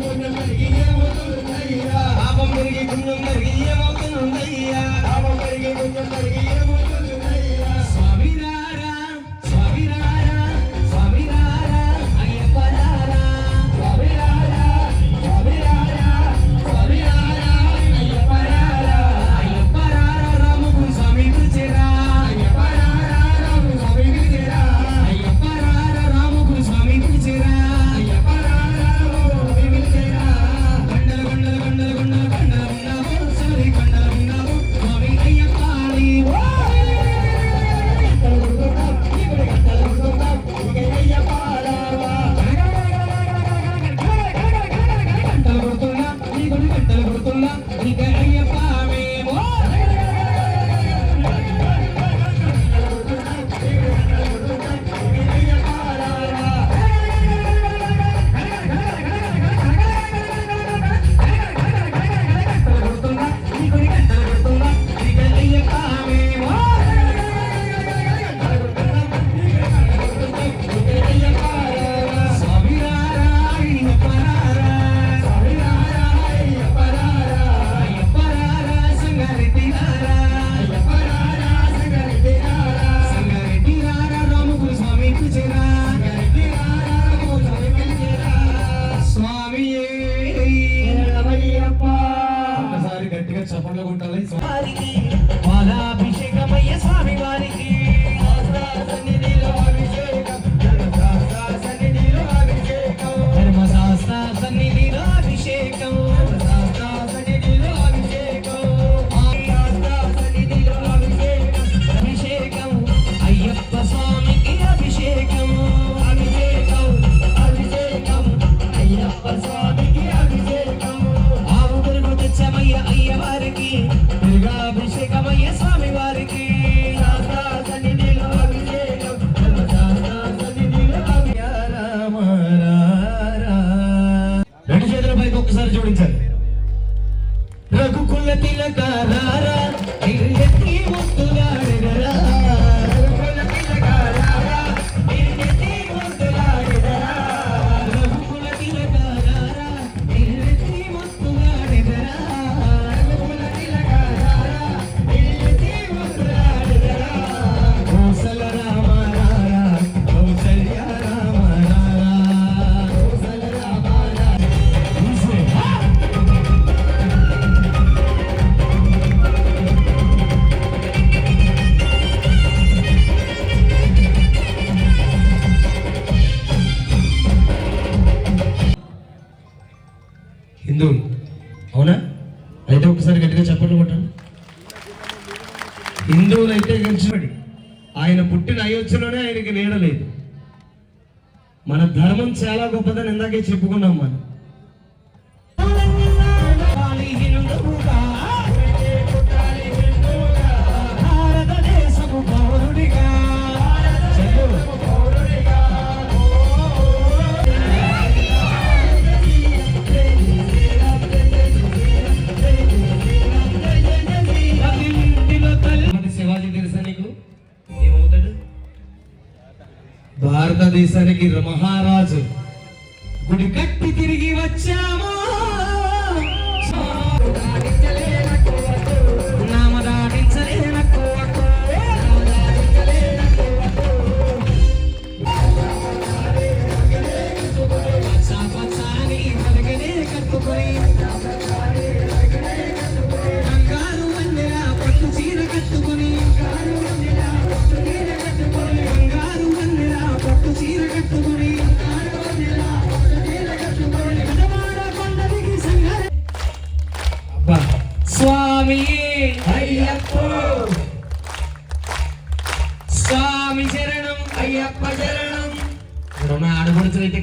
I'm gonna get you, I'm gonna get you, I'm gonna get you, ತಿಲಕಾರ హిందువులు అవునా? అయితే ఒకసారి గట్టిగా చెప్పండి కొట్టండి హిందువులైతే అయితే ఆయన పుట్టిన అయోధ్యలోనే ఆయనకి నీడలేదు మన ధర్మం చాలా గొప్పదని ఇందాకే చెప్పుకున్నాం మనం. భారతదేశానికి మహారాజు గుడి కట్టి తిరిగి వచ్చా అయ్యప్ప. స్వామి శరణం అయ్యప్ప శరణం. ఇప్పుడున్న ఆడపడుతులైతే